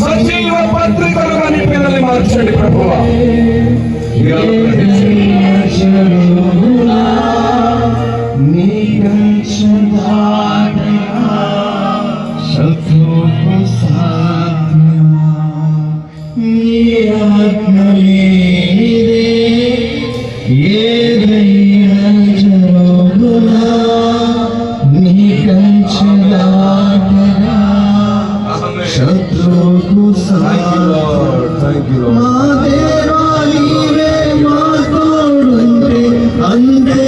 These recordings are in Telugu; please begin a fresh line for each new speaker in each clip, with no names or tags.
సజీవ పత్రికలుగా నీ పిల్లల్ని మార్చండి ప్రభువా.
शत्रुओं को
माँ देवानी में माँ
तोड़े अंधे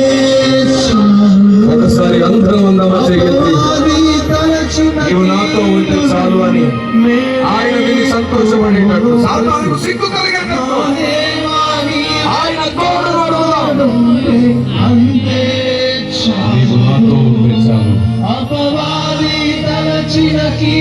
ఒకసారి
అందరం ఉందామా చేయగలిగి
నీవు నాతో ఉంటే చాలు అని ఆయన విని సంతోషపడేటట్టు
సాధారణ సిగ్గు కలిగినట్టు
ఆయన తోడు నీవు నాతో ఉంటే
చాలు.
అపవాది తలచిన కీ